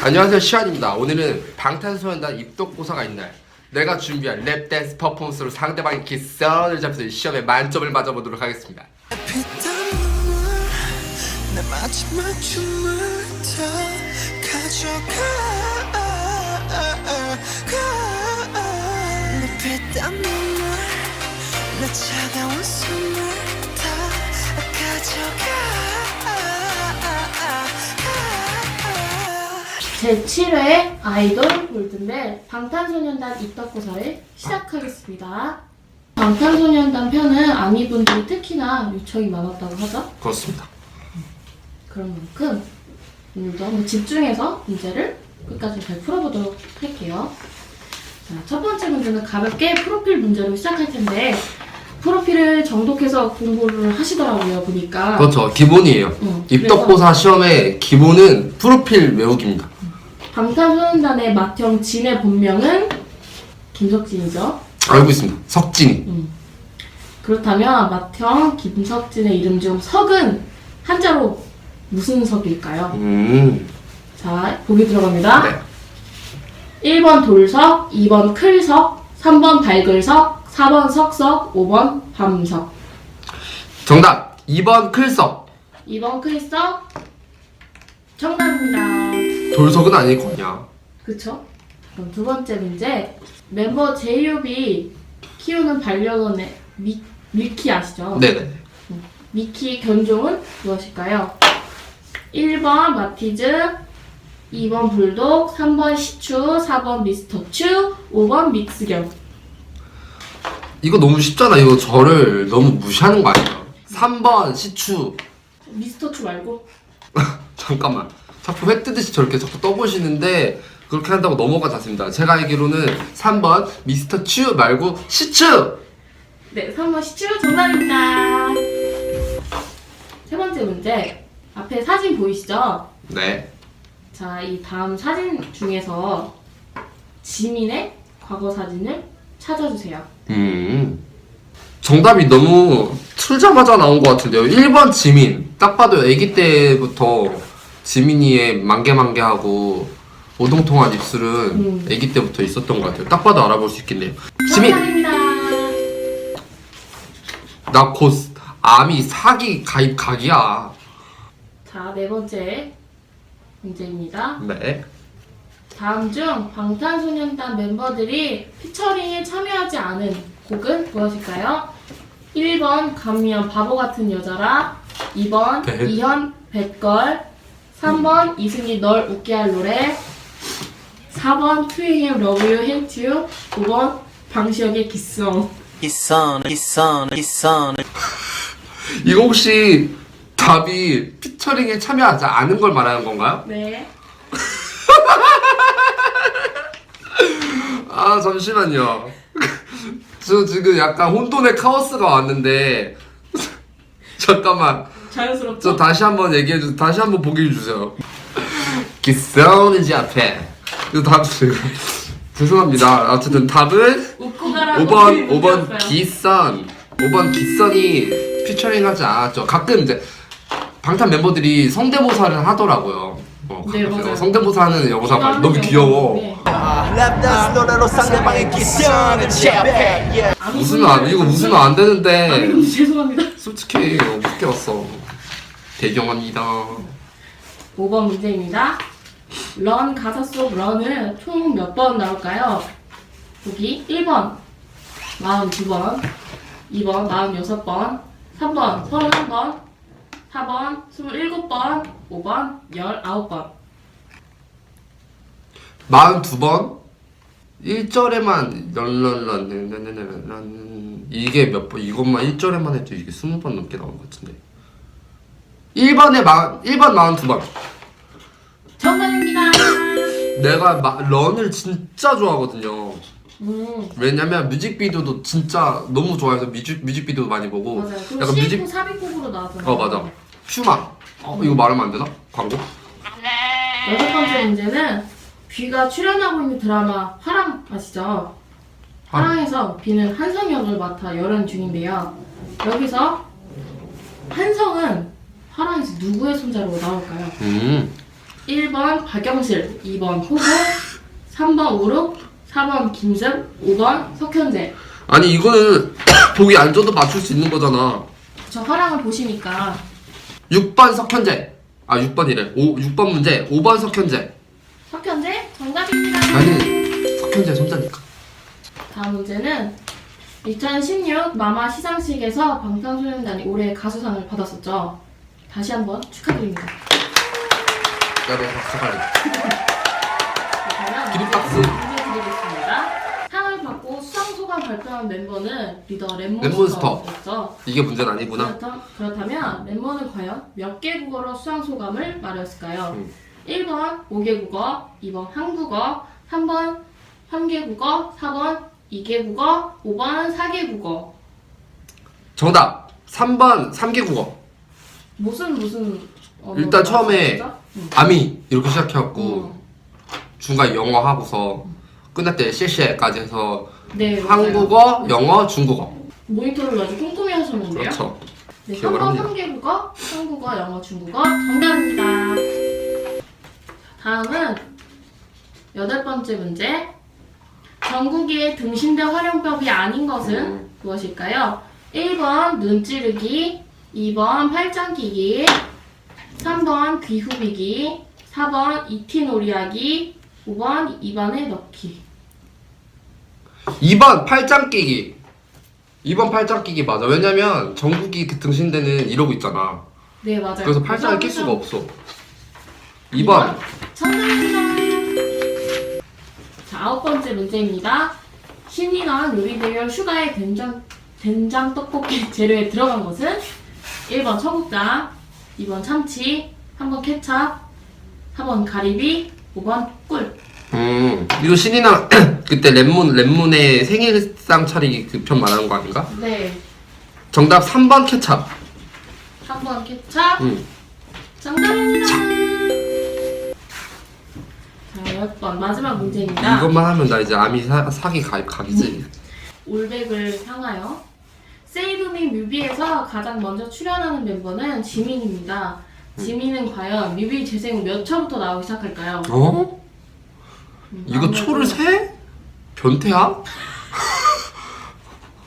안녕하세요 시환입니다. 오늘은 방탄소년단 입덕고사가 있날 내가 준비한 랩 댄스 퍼포먼스로 상대방의 기선을 잡혀서 시험에 만점을 맞아보도록 하겠습니다. 내 차가운 가져가 제7회 아이돌 골든벨 방탄소년단 입덕고사를 시작하겠습니다. 방탄소년단 편은 아미분들이 특히나 요청이 많았다고 하죠. 그렇습니다 그런 만큼 오늘도 한번 집중해서 문제를 끝까지 잘 풀어보도록 할게요. 자, 첫 번째 문제는 가볍게 프로필 문제로 시작할 텐데 프로필을 정독해서 공부를 하시더라고요 보니까. 그렇죠 기본이에요 응, 입덕고사 시험의 기본은 프로필 외우기입니다 방탄소년단의 맏형 진의 본명은 김석진이죠. 알고 있습니다 석진이 그렇다면 맏형 김석진의 이름 중 석은 한자로 무슨 석일까요? 음 자, 보기 들어갑니다. 네. 1번 돌석, 2번 클석, 3번 발글석, 4번 석석, 5번 밤석. 정답 2번 클석 2번 클석 정답입니다. 돌석은 아닐 거냐 그쵸? 그럼 두 번째 문제. 멤버 제이홉이 키우는 반려견의 미, 밀키 아시죠? 네네 미키 견종은 무엇일까요? 1번 마티즈, 2번 불독, 3번 시추, 4번 미스터 추, 5번 믹스견. 이거 너무 쉽잖아 이거 저를 너무 무시하는 거 아니야 3번 시추 미스터 추 말고 잠깐만 자꾸 회 뜨듯이 저렇게 자꾸 떠보시는데 그렇게 한다고 넘어가지 않습니다 제가 알기로는 3번 미스터 츄 말고 시츄 네, 3번 시추 정답입니다. 세 번째 문제. 앞에 사진 보이시죠? 네 자, 이 다음 사진 중에서 지민의 과거 사진을 찾아주세요. 음. 정답이 너무 틀자마자 나온 것 같은데요 1번 지민 딱 봐도 아기 때부터 지민이의 만개만개하고 오동통한 입술은 음. 아기 때부터 있었던 것 같아요 딱 봐도 알아볼 수 있겠네요 지민 정답입니다. 나 곧 암이 사기 가입 각이야 자, 네 번째 문제입니다. 네 다음 중 방탄소년단 멤버들이 피처링에 참여하지 않은 곡은 무엇일까요? 1번 감미연 바보 같은 여자라 2번 네. 이현 뱃걸 3번 이승기 널 웃게 할 노래. 4번 트윙의 러브 유 힌트 유 5번 방시혁의 기송 기선 기선 기선 이거 혹시 답이 피처링에 참여하지 않은 걸 말하는 건가요? 네. 아 잠시만요. 저 지금 약간 혼돈의 카오스가 왔는데. 잠깐만 자연스럽죠? 저 다시 한번 얘기해 주 다시 한번 보기 주세요. 기싸우는지 앞에 이거 답 죄송합니다. 어쨌든 답은 웃고 가라고 5번 5번 문제였어요. 기선 5번 기선이 피처링하지 않았죠. 가끔 이제 방탄 멤버들이 성대모사를 하더라고요. 어, 네, 가끔 맞아요. 성대모사 하는 여보사 이거 하는 너무 귀여워. 있는데 랩댄스 노래로 상대방의 기선을 제압해 아무 웃으면 안 이거 웃으면 안 되는데 아니 죄송합니다 솔직히 어떻게 왔어 대경합니다 5번 문제입니다. 런 가사 속 런은 총 몇 번 나올까요? 보기 1번 42번 2번 46번 3번 31번 4번 27번 5번 19번 42번 1절에만 런런런 이게 몇 번 이것만 1절에만 해도 이게 20번 넘게 나온 것 같은데 1번에 마, 1번 42번 정답입니다. 내가 마, 런을 진짜 좋아하거든요 음, 왜냐면 뮤직비디오도 진짜 너무 좋아해서 뮤직, 뮤직비디오 많이 보고 맞아요. 그리고 약간 뮤직 삽입곡으로 나왔잖아요. 어 맞아 퓨마 어 이거 말하면 안 되나? 광고? 여섯 번째 문제는 뷔가 출연하고 있는 드라마 화랑 아시죠? 화랑에서 비는 한성 역을 맡아 열연 중인데요. 여기서 한성은 화랑에서 누구의 손자로 나올까요? 음 1번 박영실, 2번 호구, 3번 우룩, 4번 김승, 5번 석현재. 아니 이거는 보기 안 줘도 맞출 수 있는 거잖아. 저 화랑을 보시니까 6번 석현재. 아 6번이래. 5 6번 문제. 5번 석현재. 석현재 정답입니다. 아니 석현재 손자니까. 다음 문제는 2016 마마 시상식에서 방탄소년단이 올해 가수상을 받았었죠. 다시 한번 축하드립니다. 나도 박수. 그러면 기립박수. 문제 드리겠습니다. 상을 받고 수상 소감 발표한 멤버는 리더 랩몬스터. 랩몬스터였죠. 이게 문제는 아니구나. 그렇다, 그렇다면 랩몬은 과연 몇 개 국어로 수상 소감을 말했을까요? 음. 1번 5개 국어, 2번 한국어, 3번 3개 국어, 4번 2개 국어, 5번 4개 국어. 정답. 3번 3개 국어. 무슨 무슨 언어로 일단 처음에? 음. 아미 이렇게 시작해갖고 음. 중간 영어 하고서 끝날 때 셰셰까지 해서 네, 맞아요. 한국어, 영어, 중국어. 모니터를 아주 꼼꼼히 하셨는데요. 그렇죠. 네, 기억을 3번 합니다. 3개 국어, 한국어, 영어, 중국어 정답입니다. 다음은 여덟 번째 문제. 전국의 등신대 활용법이 아닌 것은 음. 무엇일까요? 1번 눈 찌르기, 2번 팔짱 끼기, 3번 귀 후비기, 4번 이티놀이 하기, 5번 입안에 넣기. 2번 팔짱 끼기. 2번 팔짱 끼기 맞아. 왜냐면 전국이 그 등신대는 이러고 있잖아. 네, 맞아요. 그래서 팔짱을 낄 수가 없어. 2번. 이번 정답입니다. 자, 아홉 번째 문제입니다. 신이 나온 요리 대결 슈가의 된장, 된장 떡볶이 재료에 들어간 것은 1번 청국장, 2번 참치, 3번 케찹, 4번 가리비, 5번 꿀. 음, 이거 신이나 그때 랩문 랩문의 생일상 차리기 그 편 말하는 거 아닌가? 네. 정답 3번 케찹. 3번 케찹. 음. 정답입니다. 자, 10번 마지막 문제입니다. 이것만 하면 나 이제 아미 사, 사기 가, 각이지. 올백을 향하여 세이브 미 뮤비에서 가장 먼저 출연하는 멤버는 지민입니다. 지민은 과연 뮤비 재생 후몇 초부터 나오기 시작할까요? 어? 음, 이거 아무래도 초를 세? 변태야?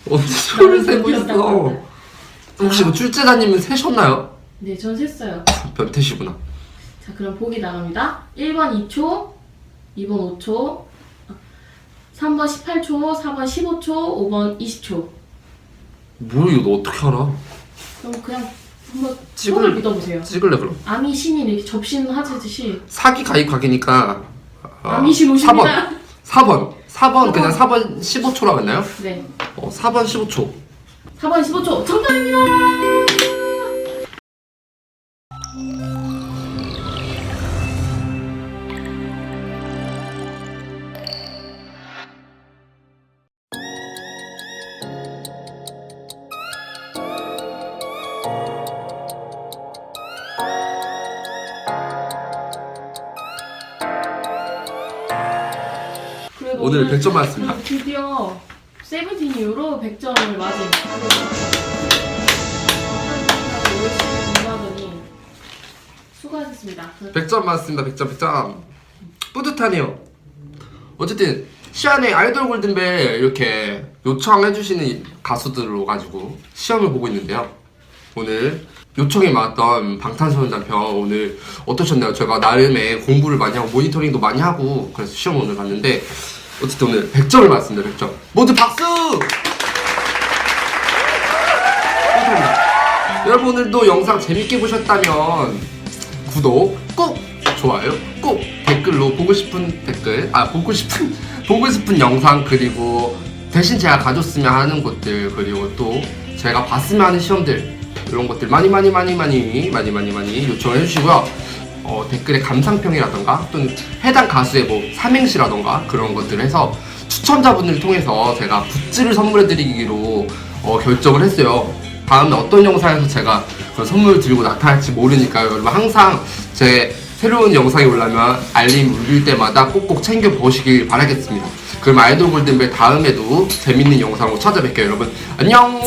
언제 초를 세고 있어? 혹시 뭐 출제자님은 세셨나요? 네, 전 셌어요. 변태시구나. 자, 그럼 보기 나갑니다. 1번 2초, 2번 5초, 3번 18초, 4번 15초, 5번 20초. 뭐 이거 너 어떻게 알아? 그럼 그냥 한번 찍을- 손을 믿어보세요. 찍을래 그럼. 아미 신이 이렇게 접신 하듯이 사기 가입 각이니까 어, 아미 신 오십니다. 4번 4번 4번 그냥 4번 15초라고 했나요? 네. 어 4번 15초 4번 15초 정답입니다. 그래도 오늘 100점 맞았습니다. 드디어 세븐틴 이후로 100점을 맞은 공부하더니 수고하셨습니다. 100점 맞습니다 100점 100점 뿌듯하네요 어쨌든 시안의 아이돌 골든벨 이렇게 요청해주시는 가수들로 가지고 시험을 보고 있는데요 오늘 요청이 많았던 방탄소년단 편 오늘 어떠셨나요? 제가 나름의 공부를 많이 하고 모니터링도 많이 하고 그래서 시험 오늘 봤는데 어쨌든 오늘 100점을 맞습니다 100점. 모두 박수! 여러분 오늘도 영상 재밌게 보셨다면 구독 꼭 좋아요 꼭 댓글로 보고 싶은 댓글 아 보고 싶은 보고 싶은 영상 그리고 대신 제가 가졌으면 하는 것들 그리고 또 제가 봤으면 하는 시험들 이런 것들 많이 많이 많이 많이 많이 많이 많이 요청해 주시고요 어, 댓글에 감상평이라던가 또는 해당 가수의 뭐 삼행시라던가 그런 것들을 해서 추첨자분을 통해서 제가 굿즈를 선물해 드리기로 어, 결정을 했어요 다음에 어떤 영상에서 제가 그런 선물을 들고 나타날지 모르니까요. 여러분 항상 제 새로운 영상이 올라면 알림 울릴 때마다 꼭꼭 챙겨 보시길 바라겠습니다. 그럼 아이돌 골든벨 다음에도 재밌는 영상으로 찾아뵐게요, 여러분. 안녕!